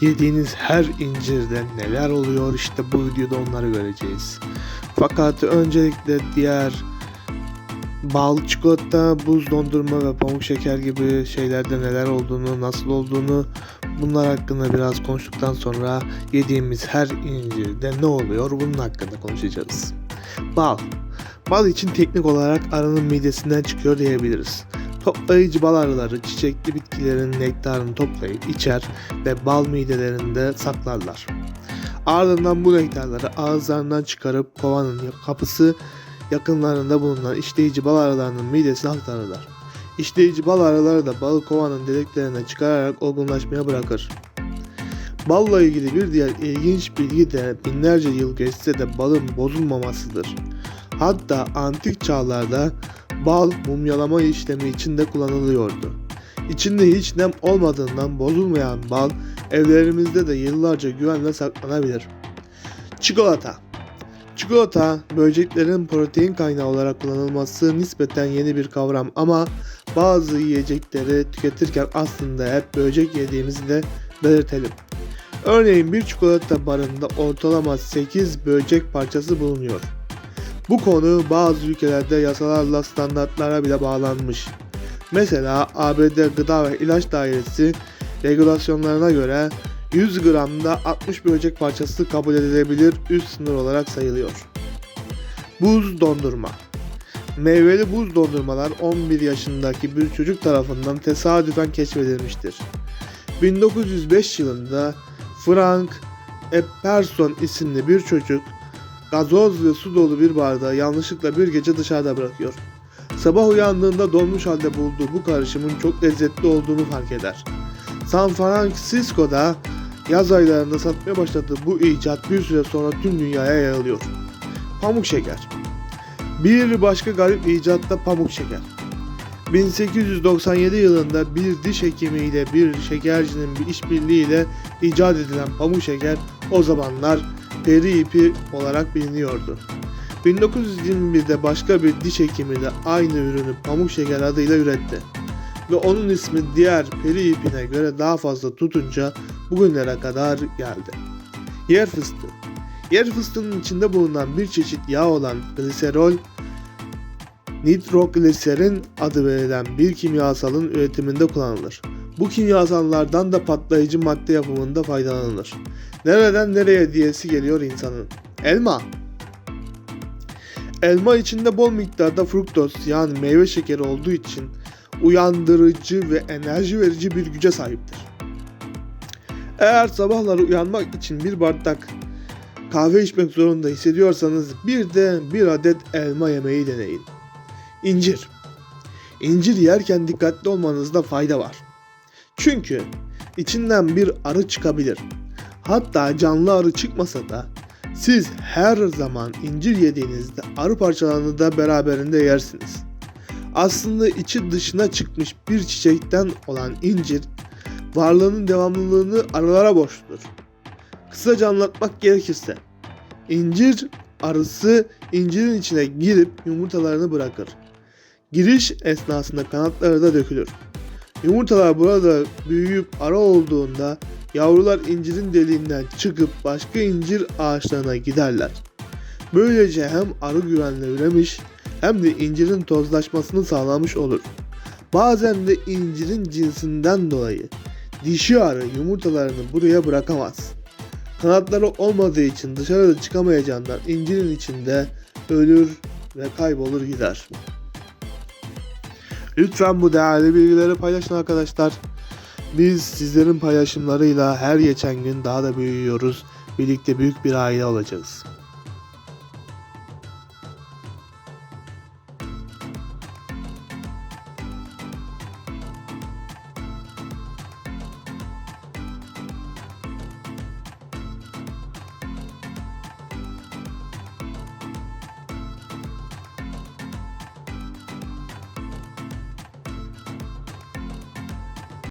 Yediğiniz her incirde neler oluyor işte bu videoda onları göreceğiz. Fakat öncelikle diğer bal, çikolata, buz dondurma ve pamuk şeker gibi şeylerde neler olduğunu, nasıl olduğunu bunlar hakkında biraz konuştuktan sonra yediğimiz her incirde ne oluyor bunun hakkında konuşacağız. Bal. Bal için teknik olarak arının midesinden çıkıyor diyebiliriz. Toplayıcı bal arıları çiçekli bitkilerin nektarını toplayıp içer ve bal midelerinde saklarlar. Ardından bu nektarları ağızlarından çıkarıp kovanın kapısı yakınlarında bulunan işleyici bal arılarının midesine aktarırlar. İşleyici bal arıları da balı kovanın deliklerine çıkararak olgunlaşmaya bırakır. Balla ilgili bir diğer ilginç bilgi de binlerce yıl geçse de balın bozulmamasıdır. Hatta antik çağlarda bal mumyalama işlemi içinde kullanılıyordu. İçinde hiç nem olmadığından bozulmayan bal evlerimizde de yıllarca güvenle saklanabilir. Çikolata Çikolata, böceklerin protein kaynağı olarak kullanılması nispeten yeni bir kavram ama bazı yiyecekleri tüketirken aslında hep böcek yediğimizi de belirtelim. Örneğin bir çikolata barında ortalama 8 böcek parçası bulunuyor. Bu konu bazı ülkelerde yasalarla standartlara bile bağlanmış. Mesela ABD Gıda ve İlaç Dairesi regülasyonlarına göre 100 gramda 60 böcek parçası kabul edilebilir üst sınır olarak sayılıyor. Buz dondurma Meyveli buz dondurmalar 11 yaşındaki bir çocuk tarafından tesadüfen keşfedilmiştir. 1905 yılında Frank Epperson isimli bir çocuk gazoz ve su dolu bir bardağı yanlışlıkla bir gece dışarıda bırakıyor. Sabah uyandığında donmuş halde bulduğu bu karışımın çok lezzetli olduğunu fark eder. San Francisco'da yaz aylarında satmaya başladığı bu icat bir süre sonra tüm dünyaya yayılıyor. Pamuk şeker Bir başka garip icat da pamuk şeker. 1897 yılında bir diş hekimiyle bir şekercinin bir işbirliğiyle icat edilen pamuk şeker o zamanlar peri ipi olarak biliniyordu. 1921'de başka bir diş hekimi de aynı ürünü pamuk şeker adıyla üretti. Ve onun ismi diğer peri ipine göre daha fazla tutunca bugünlere kadar geldi. Yer fıstığı Yer fıstığının içinde bulunan bir çeşit yağ olan gliserol, nitrogliserin adı verilen bir kimyasalın üretiminde kullanılır. Bu kimyasallardan da patlayıcı madde yapımında faydalanılır. Nereden nereye diyesi geliyor insanın. Elma Elma içinde bol miktarda fruktoz yani meyve şekeri olduğu için uyandırıcı ve enerji verici bir güce sahiptir. Eğer sabahları uyanmak için bir bardak kahve içmek zorunda hissediyorsanız bir de bir adet elma yemeyi deneyin. İncir İncir yerken dikkatli olmanızda fayda var. Çünkü içinden bir arı çıkabilir. Hatta canlı arı çıkmasa da siz her zaman incir yediğinizde arı parçalarını da beraberinde yersiniz. Aslında içi dışına çıkmış bir çiçekten olan incir varlığının devamlılığını arılara borçludur. Kısaca anlatmak gerekirse incir arısı incirin içine girip yumurtalarını bırakır. Giriş esnasında kanatları da dökülür. Yumurtalar burada büyüyüp ara olduğunda yavrular incirin deliğinden çıkıp başka incir ağaçlarına giderler. Böylece hem arı güvenle üremiş hem de incirin tozlaşmasını sağlamış olur. Bazen de incirin cinsinden dolayı dişi arı yumurtalarını buraya bırakamaz. Kanatları olmadığı için dışarıda çıkamayacağından incirin içinde ölür ve kaybolur gider. Lütfen bu değerli bilgileri paylaşın arkadaşlar. Biz sizlerin paylaşımlarıyla her geçen gün daha da büyüyoruz. Birlikte büyük bir aile olacağız.